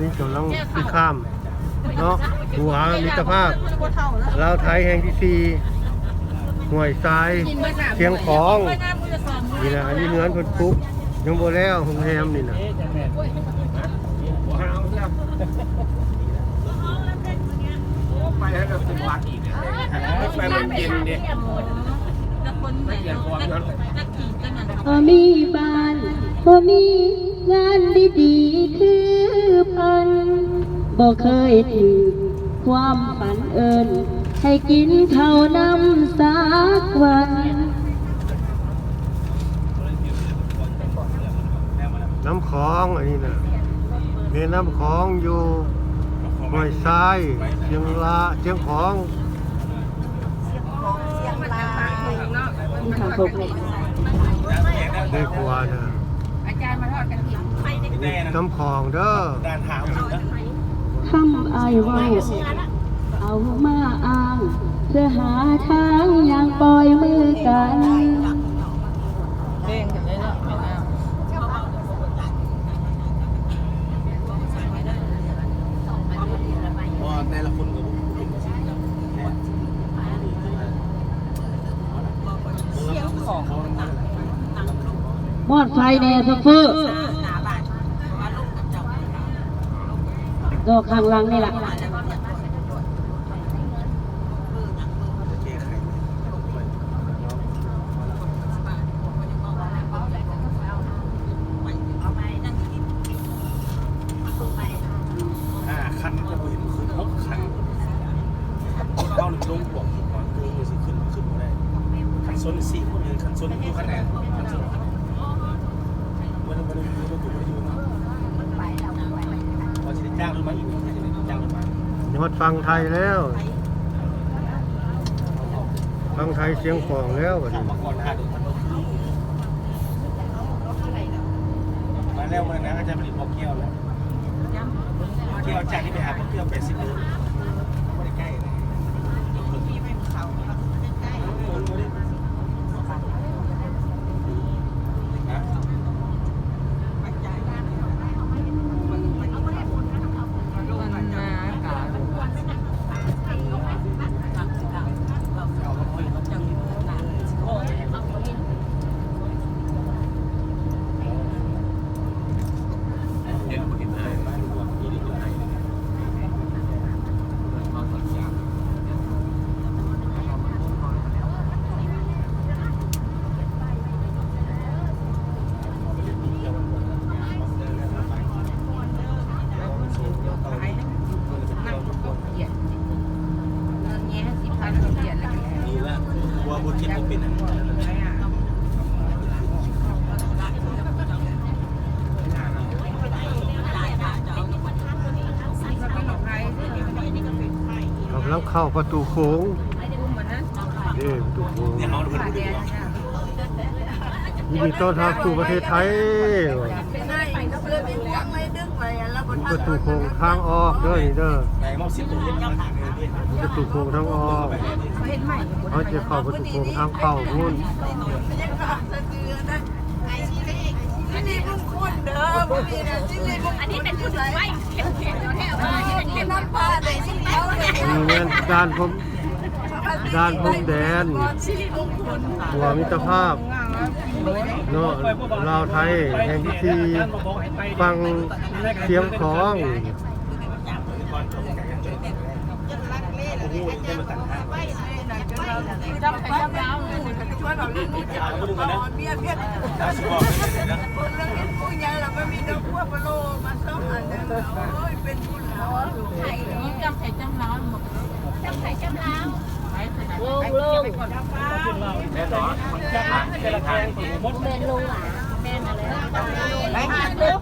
นี่กำลังขึ้นข้ามเนาะหัวมิตรภาพลาวไทยแห่งที่สี่ห่วยทรายเชียงของนี่นะอันนี้เฮือนเพิ่นปุ๊บยังโบ่แล้วโรงแรมนี่นะไปแล้วก็เป็นวัดอีกเนี่ยไปมันเย็นเนี่ยพอมีบ้านบ่มีงานดีๆคือพัน บ่เคยถือความฝันเอิญให้กินข้าวน้ำสักวันน้ำคลองอันนี้นะมีน้ำคลองอยู่ห้วยทรายเชียงลาเชียงของนี่ค่ะพวกนี้ได้กว่านะอาจารย์มาทอดกระถิ่นแน่นะน้ำคลองเด้อด้านหางอยู่นะ คำอายเว่าเอามาอ้าง เพื่อหาทางอย่างปล่อยมือกันเด้งกันเลยเนาะไม่น่าว่าในละคนก็เป็นสิเสียงของมอดไฟแน่ซัฟเฟอ ก็ข้างหลังนี่แหละเจ๊ไข่ห้าคันจะเห็นขึ้นหกคันเข้าหนึ่งลงปกก่อนคือมือสิขึ้นขึ้นมาได้คันโซนสี่คนเลยคันโซนอยู่คะแน จะได้จ้างรถมาอีกจะได้จ้างรถมายอดฟังไทยแล้ว ฟังไทยเชียงของแล้วบัดข้านี้มาก่อนค่าเดินมันมาแล้ววันนั้นก็จะผลิตพอเกี้ยวแล้วเกี้ยวจากที่ไปหาพอเกี้ยวแปดสิบโลไม่ได้ใกล้เลยนะ มันมากา เหยียดตอน นี้สิบพันเหยียดแล้วนี่ละว่าบุญคิดว่เป็นนะกำลังเข้าประตูโค้งเด้ประตูโค้งเนี่ยเอาดูดูดูยินดีต้อนรับสู่ประเทศไทยประตูโค้งทางออกเด้อนี่เด้อ ไหนมอบสิบตัวเล่นมาเรื่อ ยประตูโค้งทางออกเห็นใหม่เขาจะเข้าประตูโค้งทางเข้าพุ่นอันนี้เป็นผู้ถือไว้เข็มเข็มแถวๆที่เป็นเข็มน้ำปลาเลยสิเขามีแม่นด้านผมด้านพรมแดนหัวมิตรภาพเนาะลาวไทยแห่งที่สี่ฟังเสียงของ ๆโอ้โหได้มาตัดทางจำใครจำแล้วเลยเอาไปดูกันนะน่าสิบอกเลยนะไข่จำใครจำแล้วหมดจำไข่จำลาวไปลงลงไปก่อนแน่นอนมันจะหาแค่ละทางแมนลงหลาแมนอะไร